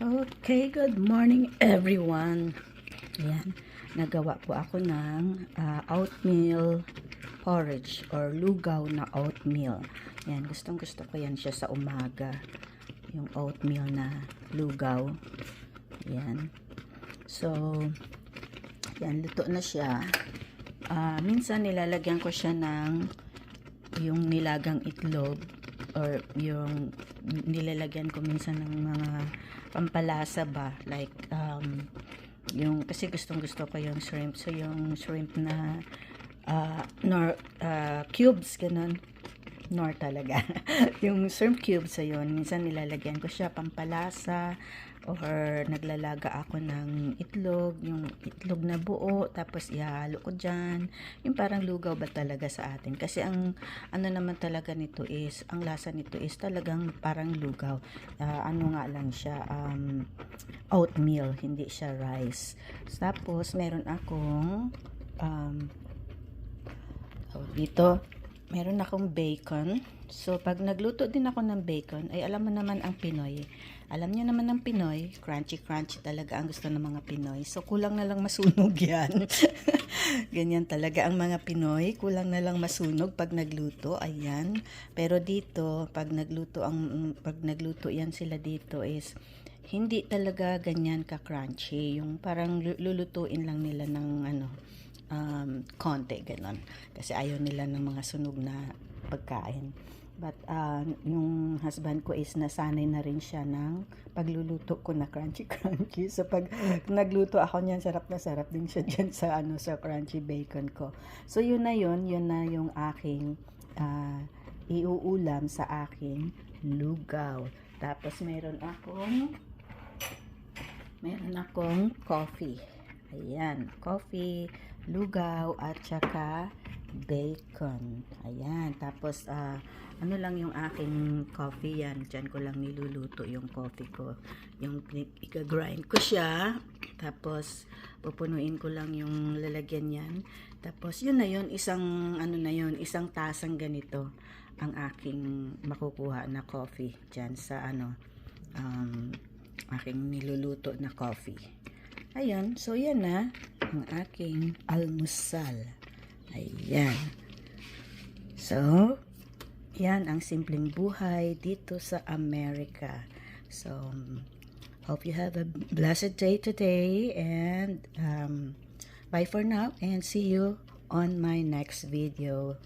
Okay, good morning everyone. Ayan, nagawa po ako ng ah, oatmeal porridge or lugaw na oatmeal. Ayan, gustong gusto ko yan siya sa umaga. Yung oatmeal na lugaw. Ayan. So, yan, luto na siya. Ah, minsan nilalagyan ko siya ng yung nilagang itlog or yung nilalagyan ko minsan ng mga pampalasa ba? Like um, yung kasi gustong gusto ko yung shrimp. So yung shrimp na uh, nor ah, cubes ganun nor talaga. Yung shrimp cubes ayun minsan nilalagyan ko siya pampalasa or naglalaga ako ng itlog yung itlog na buo tapos ihalo ko dyan. Yung parang lugaw ba talaga sa atin? Kasi ang ano naman talaga nito is ang lasa nito is talagang parang lugaw. Ah, ano nga lang siya um, oatmeal hindi siya rice. Tapos meron akong um, dito meron akong bacon. So pag nagluto din ako ng bacon ay alam mo naman ang Pinoy. Alam niyo naman ng Pinoy crunchy crunchy talaga ang gusto ng mga Pinoy. So kulang na lang masunog yan. Ganyan talaga ang mga Pinoy. Kulang na lang masunog pag nagluto ayan. Pero dito pag nagluto ang pag nagluto yan sila dito is hindi talaga ganyan ka crunchy yung parang lu- lulutuin lang nila ng ano konti ganon. Kasi ayaw nila ng mga sunog na pagkain. But uh, yung husband ko is nasanay na rin siya ng pagluluto ko na crunchy crunchy. So pag nagluto ako niyan sarap na sarap din siya dyan sa ano sa crunchy bacon ko. So yun na yun. Yun na yung aking uh, iuulam sa aking lugaw. Tapos meron akong meron akong coffee ayan coffee lugaw at saka bacon. Ayan tapos ah, ano lang yung aking coffee yan? Dyan ko lang niluluto yung coffee ko. Yung i-grind ko siya tapos pupunuin ko lang yung lalagyan yan. Tapos yun na yun isang ano na yun isang tasang ganito ang aking makukuha na coffee dyan sa ano um, aking niluluto na coffee Ayan, so yan na ang aking almusal. Ayan. So, yan ang simpleng buhay dito sa Amerika. So, hope you have a blessed day today and um, bye for now and see you on my next video.